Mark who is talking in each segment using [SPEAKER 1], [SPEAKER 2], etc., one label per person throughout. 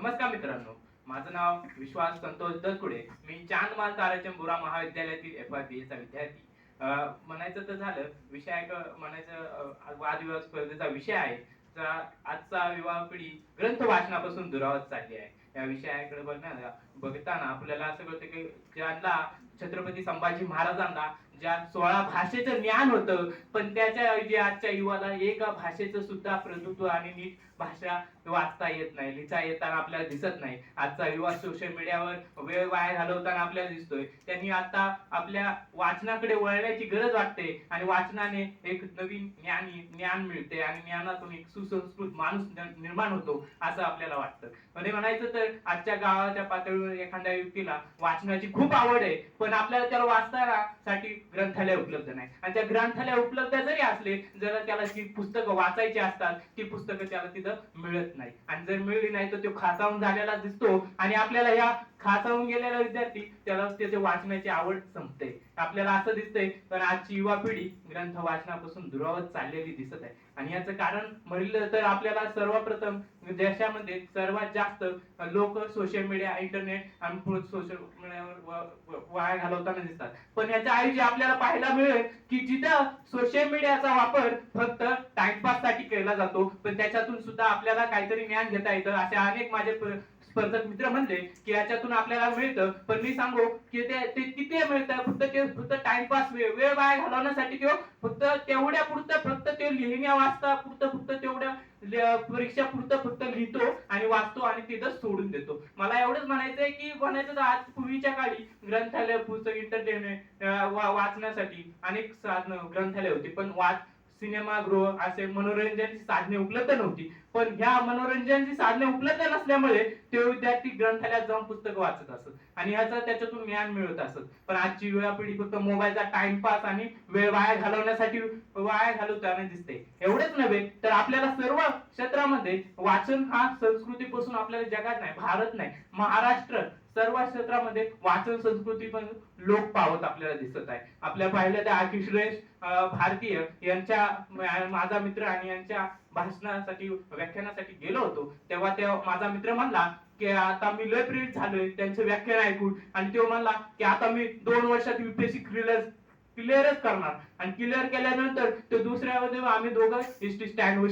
[SPEAKER 1] नमस्कार मित्रांनो. माझं नाव विश्वास संतोष दसकुडे. मी चांदमाल ताराचंबुरा महाविद्यालयातील एफ आय बी एचा विद्यार्थी. म्हणायचं तर झालं विषय म्हणायचं वादविवाद स्पर्धेचा विषय आहे. आजचा विवाह पिढी ग्रंथ वाचनापासून दुरावत चालली आहे. या विषयाकडे बघण्याला बघताना आपल्याला असं कळतं की ज्यांना छत्रपती संभाजी महाराजांना ज्या सोळा भाषेचं ज्ञान होतं पण त्याच्या ऐवजी आजच्या युवाला एका भाषेचं सुद्धा प्रभुत्व आणि नीट भाषा वाचता येत नाही लिहिता येताना आपल्याला दिसत नाही. आजचा युवा सोशल मीडियावर वेळ वाया घालवताना आपल्याला दिसतोय. त्यांनी आता आपल्या वाचनाकडे वळण्याची गरज वाटते आणि वाचनाने एक नवीन ज्ञानी ज्ञान मिळते आणि ज्ञानातून एक सुसंस्कृत माणूस निर्माण होतो असं आपल्याला वाटतं. म्हणजे म्हणायचं तर आजच्या गावाच्या पातळीवर एखाद्या व्यक्तीला वाचनाची खूप आवड आहे पण आपल्याला त्याला वाचताना साठी ग्रंथालय उपलब्ध नाही. आणि त्या ग्रंथालय उपलब्ध जरी असले जर त्याला जी पुस्तकं वाचायची असतात ती पुस्तकं त्याला तिथं मिळत नाही. आणि जर मिळली नाही तर तो खासावून झालेला दिसतो. आणि आपल्याला या खासावून गेलेला विद्यार्थी त्याला त्याचे वाचण्याची आवड संपते. आपल्याला असं दिसतंय तर आजची युवा पिढी ग्रंथ वाचनापासून दुरावत चाललेली दिसत आहे. आणि याचं कारण म्हणलं तर आपल्याला सर्वप्रथम देशामध्ये सर्वात जास्त लोक सोशल मीडिया इंटरनेट आणि सोशल मीडियावर वाया घालवताना दिसतात. पण याच्या ऐवजी आपल्याला पाहायला मिळेल की जिथं सोशल मीडियाचा वापर फक्त टाइमपाससाठी केला जातो पण त्याच्यातून सुद्धा आपल्याला काहीतरी ज्ञान घेता येतं असे अनेक माझे स्पर्धक मित्र म्हणले की याच्यातून आपल्याला मिळतं. पण मी सांगू की ते किती मिळतं? फक्त ते फक्त टाइमपास वेळ वेळ वाया घालवण्यासाठी किंवा फक्त तेवढ्या पुरतं फक्त ते लिहिण्या वाचता पुरतं फक्त तेवढ्या परीक्षा पुरतं फक्त लिहितो आणि वाचतो आणि तिथं सोडून देतो. मला एवढंच म्हणायचंय की म्हणायचं तर आज पूर्वीच्या काळी ग्रंथालय पुस्तक इंटरटेनमेंट वाचण्यासाठी अनेक साधन ग्रंथालय होती. पण वाच सिनेमागृह असे मनोरंजनची साधने उपलब्ध नव्हती. पण ह्या मनोरंजनची साधने उपलब्ध नसल्यामुळे ते विद्यार्थी ग्रंथालयात जाऊन पुस्तक वाचत असत. आणि ह्याचं त्याच्यातून ज्ञान मिळत असत. पण आजची युवा पिढी फक्त मोबाईलचा टाइमपास आणि वेळ वाया घालवण्यासाठी वाया घालवताना दिसते. एवढेच नव्हे तर आपल्याला सर्व क्षेत्रामध्ये वाचन हा संस्कृतीपासून आपल्याला जगात नाही भारत नाही महाराष्ट्र सर्व क्षेत्रामध्ये वाचन संस्कृती पण लोक पावत आपल्याला दिसत आहे. आपल्या पाहिलं तर आकिश्रेश भारतीय यांच्या माझा मित्र आणि यांच्या भाषणासाठी व्याख्यानासाठी गेलो होतो. तेव्हा ते माझा मित्र म्हणला की आता मी लय प्रेरित झालोय त्यांचे व्याख्यान ऐकून. आणि तो म्हणला की आता मी दोन वर्षात युपीएससी क्लिअर क्लिअरच करणार. आणि क्लिअर केल्यानंतर ते दुसऱ्या मध्ये आम्ही दोघं एस टी स्टँड वर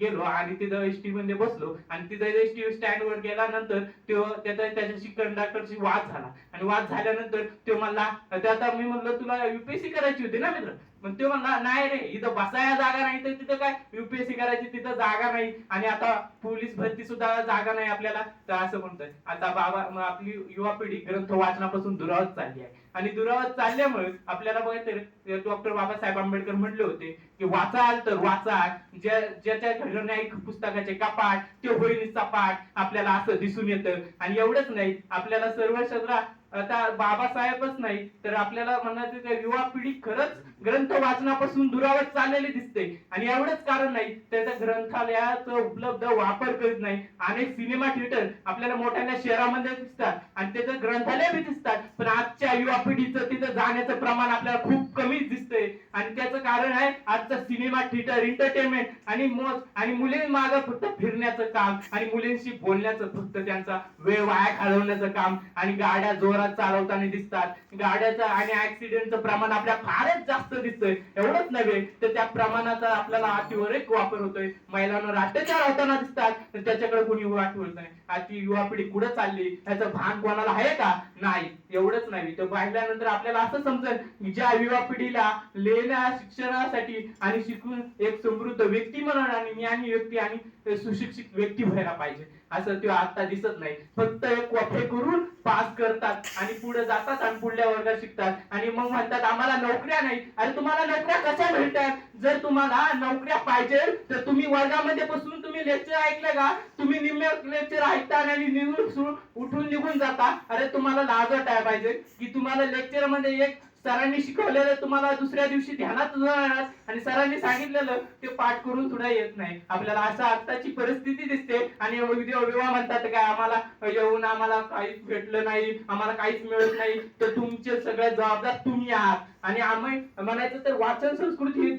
[SPEAKER 1] गेलो आणि तिथं एस टी मध्ये बसलो. आणि तिथं एस टी स्टँड वर गेल्यानंतर तो त्याचा त्याच्याशी कंडक्टरशी वाद झाला. आणि वाद झाल्यानंतर तो म्हणला त्याचा मी म्हणलं तुला युपीएससी करायची होती ना मित्र? पण तो म्हणला नाही रे इथं बसायला जागा नाही तर तिथं काय? युपीएससी करायची तिथं जागा नाही. आणि आता पोलीस भरती सुद्धा जागा नाही आपल्याला. तर असं म्हणतोय. आता बाबा आपली युवा पिढी ग्रंथ वाचनापासून दुरावत चालली आहे. आणि दुरावत चालल्यामुळे आपल्याला बघायचं डॉक्टर बाबासाहेब आंबेडकर म्हणले होते की वाचाल तर वाचा. ज्या ज्याच्या घडलं नाही पुस्तकाचे कपाट ते होईल सपाट आपल्याला असं दिसून येतं. आणि एवढंच नाही आपल्याला सर्व क्षेत्रात आता बाबासाहेबच नाही तर आपल्याला म्हणायचं युवा पिढी खरंच ग्रंथ वाचनापासून दुरावत चाललेली दिसते. आणि एवढंच कारण नाही त्याचा ग्रंथालयाचा उपलब्ध वापर करीत नाही. अनेक सिनेमा थिएटर आपल्याला मोठ्या शहरामध्ये दिसतात आणि त्याचं ग्रंथालय बी दिसतात. पण आजच्या युवा पिढीचं तिथं जाण्याचं प्रमाण आपल्याला खूप कमी दिसतंय. आणि त्याचं कारण आहे आजचा सिनेमा थिएटर एंटरटेनमेंट आणि मोज आणि मुली मागं फक्त फिरण्याचं काम आणि मुलींशी बोलण्याचं फक्त त्यांचा वेळ वाया घालवण्याचं काम आणि गाड्या जोरात चालवताना दिसतात. गाड्याचं आणि ऍक्सिडेंटचं प्रमाण आपल्या फारच जास्त दिसतंय. एवढंच नव्हे तर त्या प्रमाणाचा आपल्याला अतिवर एक वापर होतोय. महिलांवर अत्याचार होताना दिसतात तर त्याच्याकडे कोणी वाटवत नाही. आजची युवा पिढी कुठं चालली? ह्याचं भान कोणाला आहे का? नाही एवढंच नाही. तर पाहिल्यानंतर आपल्याला असं समजेल की ज्या युवा पिढीला लेण्या शिक्षणासाठी आणि शिकून एक समृद्ध व्यक्ती म्हणून आणि ज्ञानी व्यक्ती आणि सुशिक्षित व्यक्ती व्हायला पाहिजे. असं ते आता दिसत नाही. फक्त एक वाफे करून पास करतात. आणि पुढे जातात आणि पुढल्या वर्गात शिकतात. आणि मग म्हणतात आम्हाला नोकऱ्या नाही अरे तुम्हाला नोकऱ्या कशा मिळतात? जर तुम्हाला नोकऱ्या पाहिजे तर तुम्ही वर्गामध्ये बसून तुम्ही लेक्चर ऐकलं का? तुम्ही निम्मे लेक्चर ऐकता आणि निघून उठून निघून जाता. अरे तुम्हाला लाज वाटायला पाहिजे की तुम्हाला लेक्चरमध्ये एक सरांनी शिकवलेलं तुम्हाला दुसऱ्या दिवशी ध्यानात जाणार आणि सरांनी सांगितलेलं ते पाठ करून सुद्धा येत नाही. आपल्याला असं आताची परिस्थिती दिसते आणि विधवा विवाह म्हणतात काय आम्हाला येऊन आम्हाला काहीच भेटलं नाही आम्हाला काहीच मिळत नाही. तर तुमचे सगळे जबाबदार तुम्ही आहात. आणि आम्ही म्हणायचं तर वाचन संस्कृती ही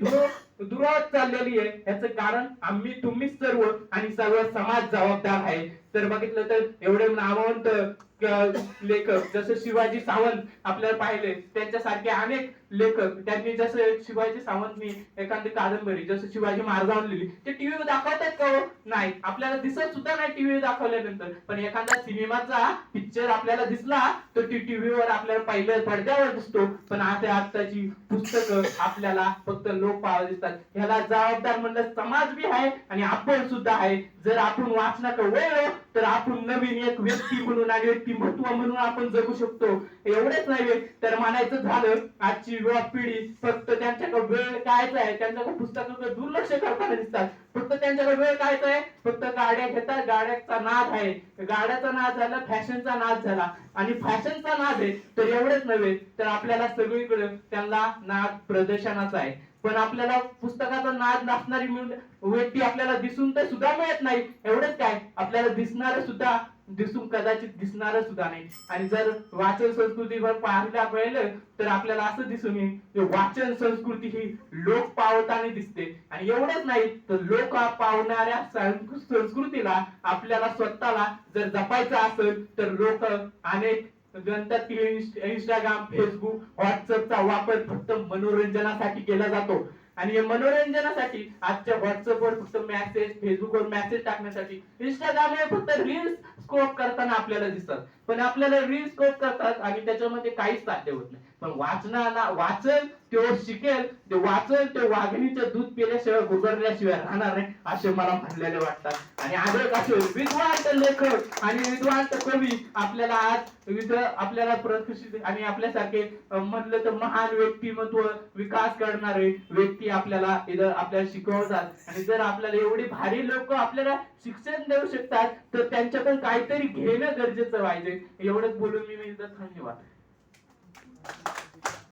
[SPEAKER 1] दुरावत चाललेली आहे. याचं कारण आम्ही तुम्हीच सर्व आणि सर्व समाज जबाबदार आहे. तर बघितलं तर एवढे नामवंत लेखक जसे शिवाजी सावंत आपल्याला पाहिले त्यांच्यासारखे अनेक लेखक त्यांनी जसं शिवाजी सावंतनी एखादी कादंबरी जसं शिवाजी महाराजांवर लिहिली ते टीव्हीवर दाखवतात का हो? नाही. आपल्याला दिसत सुद्धा नाही टीव्हीवर दाखवल्यानंतर. पण एखादा सिनेमाचा पिक्चर आपल्याला दिसला तर ती टीव्हीवर आपल्याला पहिल्या पडद्यावर दिसतो. पण आता आताची पुस्तकं आपल्याला फक्त लोक पाहावं दिसतात. ह्याला जबाबदार म्हणलं समाज बी आहे आणि आपण सुद्धा आहे. जर आपण वाचनाकडे वळलो तर आपण नवीन एक व्यक्ती म्हणून आणि व्यक्तिमत्व म्हणून आपण जगू शकतो. एवढेच नाही तर म्हणायचं झालं आजची युवा पिढी फक्त त्यांच्याकडे वेळ कायच आहे? त्यांच्याकडे पुस्तकाकडे दुर्लक्ष करताना दिसतात. फक्त त्यांच्याकडे वेळ कायच आहे? फक्त गाड्या घेतात. गाड्याचा नाद आहे. गाड्याचा नाद झाला फॅशनचा नाद झाला. आणि फॅशनचा नाद आहे तर एवढेच नव्हे तर आपल्याला सगळीकडे त्यांना नाद प्रदर्शनाचा आहे. पण आपल्याला पुस्तकाचा नाद नसणारी व्यक्ती आपल्याला दिसून तर सुद्धा मिळत नाही. एवढंच काय? आपल्याला दिसणार सुद्धा दिसून कदाचित दिसणार सुद्धा नाही. आणि जर वाचन संस्कृतीवर पाहायला पाहिलं तर आपल्याला असं दिसून येईल की वाचन संस्कृती ही लोक पावताना दिसते. आणि एवढंच नाही तर लोक पावणाऱ्या सं- संस्कृतीला आपल्याला स्वतःला जर जपायचं असेल तर लोक अनेक नंतर इंस्टाग्राम फेसबुक व्हॉट्सअपचा वापर फक्त मनोरंजनासाठी केला जातो. आणि हे मनोरंजनासाठी आजच्या व्हॉट्सअपवर फक्त मेसेज फेसबुकवर मेसेज टाकण्यासाठी इंस्टाग्राम हे फक्त रील्स स्कोप करताना आपल्याला दिसतात. पण आपल्याला रील्स स्कोप करतात आणि त्याच्यामध्ये काहीच साध्य होत नाही. पण वाचनाला वाचन तो शिकेल ते वाचेल ते वाघिणीचं दूध पिल्याशिवाय गुगरल्याशिवाय राहणार नाही असे मला म्हणलेले वाटतात. आणि अनेक असे विद्वांत लेखक आणि विद्वांत कवी आपल्याला आज विध आपल्याला प्रतिष्ठित आणि आपल्यासारखे म्हणलं तर महान व्यक्तिमत्व विकास करणारे व्यक्ती आपल्याला इथं आपल्याला शिकवतात. आणि जर आपल्याला एवढी भारी लोक आपल्याला शिक्षण देऊ शकतात तर त्यांच्याकडून काहीतरी घेणं गरजेचं पाहिजे. एवढंच बोलून मी इथं धन्यवाद.